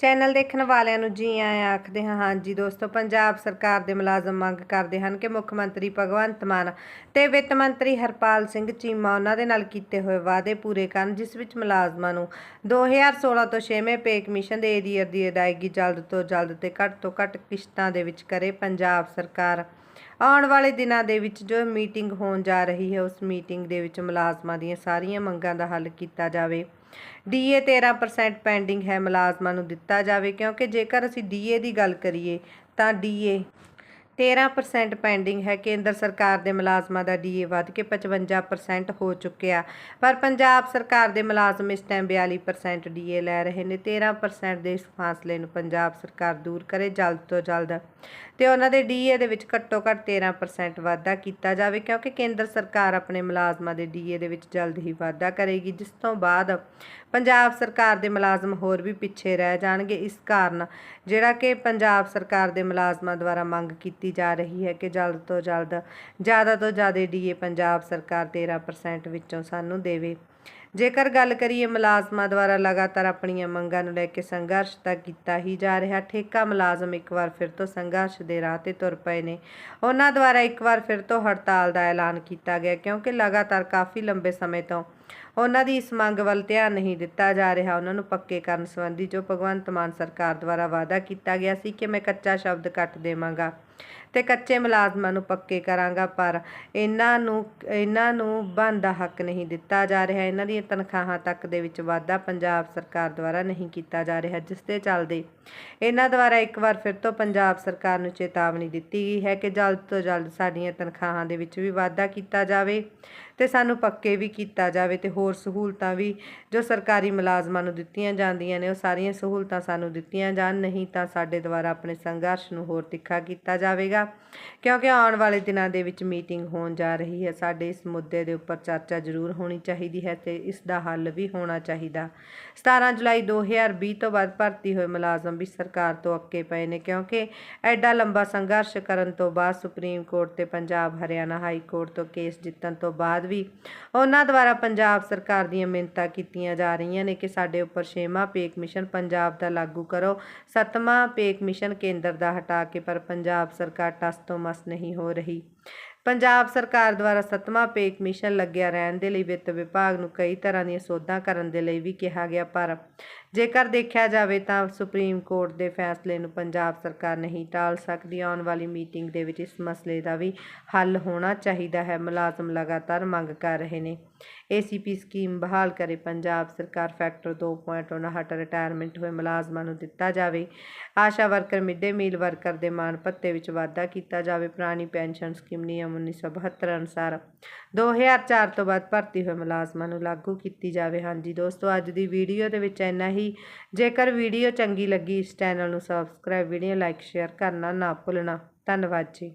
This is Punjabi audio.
ਚੈਨਲ ਦੇਖਣ ਵਾਲਿਆਂ ਨੂੰ ਜੀ ਆਇਆਂ ਆਖਦੇ ਹਾਂ, ਹਾਂਜੀ ਦੋਸਤੋ, ਪੰਜਾਬ ਸਰਕਾਰ ਦੇ ਮੁਲਾਜ਼ਮ ਮੰਗ ਕਰਦੇ ਹਨ ਕਿ ਮੁੱਖ ਮੰਤਰੀ ਭਗਵੰਤ ਮਾਨ ਤੇ ਵਿੱਤ ਮੰਤਰੀ ਹਰਪਾਲ ਸਿੰਘ ਚੀਮਾ ਉਹਨਾਂ ਦੇ ਨਾਲ ਕੀਤੇ ਹੋਏ ਵਾਅਦੇ ਪੂਰੇ ਕਰਨ, ਜਿਸ ਵਿੱਚ ਮੁਲਾਜ਼ਮਾਂ ਨੂੰ 2016 ਤੋਂ 6ਵੇਂ ਪੇ ਕਮਿਸ਼ਨ ਦੇ ਏਰੀਅਰ ਦੀ ਅਦਾਇਗੀ ਜਲਦ ਤੋਂ ਜਲਦ ਤੇ ਘੱਟ ਤੋਂ ਘੱਟ ਕਿਸ਼ਤਾਂ ਦੇ ਵਿੱਚ ਕਰੇ ਪੰਜਾਬ ਸਰਕਾਰ। ਆਉਣ ਵਾਲੇ ਦਿਨਾਂ ਦੇ ਵਿੱਚ ਜੋ ਮੀਟਿੰਗ ਹੋਣ ਜਾ ਰਹੀ ਹੈ, ਉਸ ਮੀਟਿੰਗ ਦੇ ਵਿੱਚ ਮੁਲਾਜ਼ਮਾਂ ਦੀਆਂ ਸਾਰੀਆਂ ਮੰਗਾਂ ਦਾ ਹੱਲ ਕੀਤਾ ਜਾਵੇ। ਡੀਏ 13% ਪੈਂਡਿੰਗ ਹੈ ਮੁਲਾਜ਼ਮਾਂ ਨੂੰ ਦਿੱਤਾ ਜਾਵੇ, ਕਿਉਂਕਿ ਜੇਕਰ ਅਸੀਂ ਡੀਏ ਦੀ ਗੱਲ ਕਰੀਏ ਤਾਂ ਡੀਏ 13% ਪੈਂਡਿੰਗ ਹੈ ਕੇਂਦਰ ਸਰਕਾਰ ਦੇ ਮੁਲਾਜ਼ਮਾਂ ਦਾ ਡੀਏ ਵੱਧ ਕੇ 55% ਹੋ ਚੁੱਕਿਆ। ਪਰ ਪੰਜਾਬ ਸਰਕਾਰ ਦੇ ਮੁਲਾਜ਼ਮ ਇਸ ਟਾਈਮ 42% ਡੀਏ ਲੈ ਰਹੇ ਨੇ। 13% ਦੇ ਇਸ ਫਾਸਲੇ ਨੂੰ ਪੰਜਾਬ ਸਰਕਾਰ ਦੂਰ ਕਰੇ ਜਲਦ ਤੋਂ ਜਲਦ। ਤੇ ਉਹਨਾਂ ਦੇ ਡੀਏ ਦੇ ਵਿੱਚ ਘੱਟੋ ਘੱਟ 13% ਵਾਧਾ ਕੀਤਾ ਜਾਵੇ, ਕਿਉਂਕਿ ਕੇਂਦਰ ਸਰਕਾਰ ਆਪਣੇ ਮੁਲਾਜ਼ਮਾਂ ਦੇ ਡੀਏ ਦੇ ਵਿੱਚ ਜਲਦ ਹੀ ਵਾਧਾ ਕਰੇਗੀ, ਜਿਸ ਤੋਂ ਬਾਅਦ ਪੰਜਾਬ ਸਰਕਾਰ ਦੇ ਮੁਲਾਜ਼ਮ ਹੋਰ ਵੀ ਪਿੱਛੇ ਰਹਿ ਜਾਣਗੇ। ਇਸ ਕਾਰਨ ਜਿਹੜਾ ਕਿ ਪੰਜਾਬ ਸਰਕਾਰ ਦੇ ਮੁਲਾਜ਼ਮਾਂ ਦੁਆਰਾ ਮੰਗ ਕੀਤੀ ਜਾ ਰਹੀ ਹੈ ਕਿ ਜਲਦ ਤੋਂ ਜਲਦ, ਜ਼ਿਆਦਾ ਤੋਂ ਜ਼ਿਆਦਾ ਡੀਏ ਪੰਜਾਬ ਸਰਕਾਰ 13% ਵਿੱਚੋਂ ਸਾਨੂੰ ਦੇਵੇ। ਜੇਕਰ ਗੱਲ ਕਰੀਏ ਮੁਲਾਜ਼ਮਾਂ ਦੁਆਰਾ ਲਗਾਤਾਰ ਆਪਣੀਆਂ ਮੰਗਾਂ ਨੂੰ ਲੈ ਕੇ ਸੰਘਰਸ਼ ਤਾਂ ਕੀਤਾ ਹੀ ਜਾ ਰਿਹਾ, ਠੇਕਾ ਮੁਲਾਜ਼ਮ ਇੱਕ ਵਾਰ ਫਿਰ ਤੋਂ ਸੰਘਰਸ਼ ਦੇ ਰਾਹ ਤੇ ਤੁਰ ਪਏ ਨੇ। ਉਹਨਾਂ ਦੁਆਰਾ ਇੱਕ ਵਾਰ ਫਿਰ ਤੋਂ ਹੜਤਾਲ ਦਾ ਐਲਾਨ ਕੀਤਾ ਗਿਆ ਕਿਉਂਕਿ ਲਗਾਤਾਰ ਕਾਫੀ ਲੰਬੇ ਸਮੇਂ ਤੋਂ ਉਹਨਾਂ ਦੀ ਇਸ ਮੰਗ ਵੱਲ ਧਿਆਨ ਨਹੀਂ ਦਿੱਤਾ ਜਾ ਰਿਹਾ। ਉਹਨਾਂ ਨੂੰ ਪੱਕੇ ਕਰਨ ਸੰਬੰਧੀ ਜੋ ਭਗਵੰਤ ਮਾਨ ਸਰਕਾਰ ਦੁਆਰਾ ਵਾਅਦਾ ਕੀਤਾ ਗਿਆ ਸੀ ਕਿ ਮੈਂ ਕੱਚਾ ਸ਼ਬਦ ਕੱਟ ਦੇਵਾਂਗਾ ਤੇ ਕੱਚੇ ਮੁਲਾਜ਼ਮਾਂ ਨੂੰ ਪੱਕੇ ਕਰਾਂਗਾ, ਪਰ ਇਹਨਾਂ ਨੂੰ ਇਹਨਾਂ ਨੂੰ ਬਣਦਾ ਹੱਕ ਨਹੀਂ ਦਿੱਤਾ ਜਾ ਰਿਹਾ। ਇਹਨਾਂ ਦੀਆਂ ਤਨਖਾਹਾਂ ਤੱਕ ਦੇ ਵਿੱਚ ਵਾਧਾ ਪੰਜਾਬ ਸਰਕਾਰ ਦੁਆਰਾ ਨਹੀਂ ਕੀਤਾ ਜਾ ਰਿਹਾ, ਜਿਸ ਦੇ ਚੱਲਦੇ ਇਹਨਾਂ ਦੁਆਰਾ ਇੱਕ ਵਾਰ ਫਿਰ ਤੋਂ ਪੰਜਾਬ ਸਰਕਾਰ ਨੂੰ ਚੇਤਾਵਨੀ ਦਿੱਤੀ ਗਈ ਹੈ ਕਿ ਜਲਦ ਤੋਂ ਜਲਦ ਸਾਡੀਆਂ ਤਨਖਾਹਾਂ ਦੇ ਵਿੱਚ ਵੀ ਵਾਧਾ ਕੀਤਾ ਜਾਵੇ। ਤੇ ਸਾਨੂੰ ਪੱਕੇ ਵੀ ਕੀਤਾ ਜਾਵੇ ਤੇ ਹੋਰ ਸਹੂਲਤਾਂ ਵੀ, ਜੋ ਸਰਕਾਰੀ ਮੁਲਾਜ਼ਮਾਂ ਨੂੰ ਦਿੱਤੀਆਂ ਜਾਂਦੀਆਂ ਨੇ, ਉਹ ਸਾਰੀਆਂ ਸਹੂਲਤਾਂ ਸਾਨੂੰ ਦਿੱਤੀਆਂ ਜਾਣ, ਨਹੀਂ ਤਾਂ ਸਾਡੇ ਦੁਆਰਾ ਆਪਣੇ ਸੰਘਰਸ਼ ਨੂੰ ਹੋਰ ਤਿੱਖਾ ਕੀਤਾ ਜਾਵੇਗਾ। ਕਿਉਂਕਿ ਆਉਣ ਵਾਲੇ ਦਿਨਾਂ ਦੇ ਵਿੱਚ ਮੀਟਿੰਗ ਹੋਣ ਜਾ ਰਹੀ ਹੈ, ਸਾਡੇ ਇਸ ਮੁੱਦੇ ਦੇ ਉੱਪਰ ਚਰਚਾ ਜ਼ਰੂਰ ਹੋਣੀ ਚਾਹੀਦੀ ਹੈ ਤੇ ਇਸ ਦਾ ਹੱਲ ਵੀ ਹੋਣਾ ਚਾਹੀਦਾ। 17 ਜੁਲਾਈ 2020 ਤੋਂ ਬਾਅਦ ਭਰਤੀ ਹੋਏ ਮੁਲਾਜ਼ਮ ਵੀ ਸਰਕਾਰ ਤੋਂ ਅੱਕੇ ਪਏ ਨੇ, ਕਿਉਂਕਿ ਐਡਾ ਲੰਬਾ ਸੰਘਰਸ਼ ਕਰਨ ਤੋਂ ਬਾਅਦ ਸੁਪਰੀਮ ਕੋਰਟ ਤੇ ਪੰਜਾਬ ਹਰਿਆਣਾ ਹਾਈ ਕੋਰਟ ਤੋਂ ਕੇਸ ਜਿੱਤਣ ਤੋਂ ਬਾਅਦ ਵੀ ਉਹਨਾਂ ਦੁਆਰਾ ਪੰਜਾਬ ਸਰਕਾਰ ਦੀਆਂ ਮਿੰਨਤਾਂ ਕੀਤੀਆਂ ਜਾ ਰਹੀਆਂ ਨੇ ਕਿ ਸਾਡੇ ਉੱਪਰ ਛੇਵਾਂ ਪੇ ਕਮਿਸ਼ਨ ਪੰਜਾਬ ਦਾ ਲਾਗੂ ਕਰੋ, ਸੱਤਵਾਂ ਪੇ ਕਮਿਸ਼ਨ ਕੇਂਦਰ ਦਾ ਹਟਾ ਕੇ, ਪਰ ਪੰਜਾਬ ਸਰਕਾਰ ਟਸ ਤੋਂ ਮਸ ਨਹੀਂ ਹੋ ਰਹੀ। ਪੰਜਾਬ ਸਰਕਾਰ ਦੁਆਰਾ ਸੱਤਵਾਂ ਪੇ ਕਮਿਸ਼ਨ ਲੱਗਿਆ ਰਹਿਣ ਦੇ ਲਈ ਵਿੱਤ ਵਿਭਾਗ ਨੂੰ ਕਈ ਤਰ੍ਹਾਂ ਦੀਆਂ ਸੋਧਾਂ ਕਰਨ ਦੇ ਲਈ ਵੀ ਕਿਹਾ ਗਿਆ, ਪਰ ਜੇਕਰ ਦੇਖਿਆ ਜਾਵੇ ਤਾਂ ਸੁਪਰੀਮ ਕੋਰਟ ਦੇ ਫੈਸਲੇ ਨੂੰ ਪੰਜਾਬ ਸਰਕਾਰ ਨਹੀਂ ਟਾਲ ਸਕਦੀ। ਆਉਣ ਵਾਲੀ ਮੀਟਿੰਗ ਦੇ ਵਿੱਚ ਇਸ ਮਸਲੇ ਦਾ ਵੀ ਹੱਲ ਹੋਣਾ ਚਾਹੀਦਾ ਹੈ, ਮੁਲਾਜ਼ਮ ਲਗਾਤਾਰ ਮੰਗ ਕਰ ਰਹੇ ਨੇ। ਏਸੀਪੀ ਸਕੀਮ ਬਹਾਲ ਕਰੇ, ਪੰਜਾਬ ਸਰਕਾਰ ਫੈਕਟਰ 2.59 ਰਿਟਾਇਰਮੈਂਟ ਹੋਏ ਮੁਲਾਜ਼ਮਾਂ ਨੂੰ ਦਿੱਤਾ ਜਾਵੇ। ASHA worker midday meal worker ਦੇ ਮਾਨ ਭੱਤੇ ਵਿੱਚ ਵਾਧਾ ਕੀਤਾ ਜਾਵੇ। ਪੁਰਾਣੀ ਪੈਨਸ਼ਨ ਸਕੀਮ, ਨਿਯਮ ਨਿਯਮ 1972 ਅਨੁਸਾਰ 2004 ਤੋਂ ਬਾਅਦ ਭਰਤੀ ਹੋਏ ਮੁਲਾਜ਼ਮਾਂ ਨੂੰ ਲਾਗੂ ਕੀਤੀ ਜਾਵੇ। ਹਾਂਜੀ ਦੋਸਤੋ, ਅੱਜ ਦੀ ਵੀਡੀਓ ਦੇ ਵਿੱਚ ਇੰਨਾ ਹੀ। ਜੇਕਰ ਵੀਡੀਓ ਚੰਗੀ ਲੱਗੀ, ਇਸ ਚੈਨਲ ਨੂੰ ਸਬਸਕ੍ਰਾਈਬ ਵੀਡੀਓ ਲਾਈਕ ਸ਼ੇਅਰ ਕਰਨਾ ਨਾ ਭੁੱਲਣਾ। ਧੰਨਵਾਦ ਜੀ।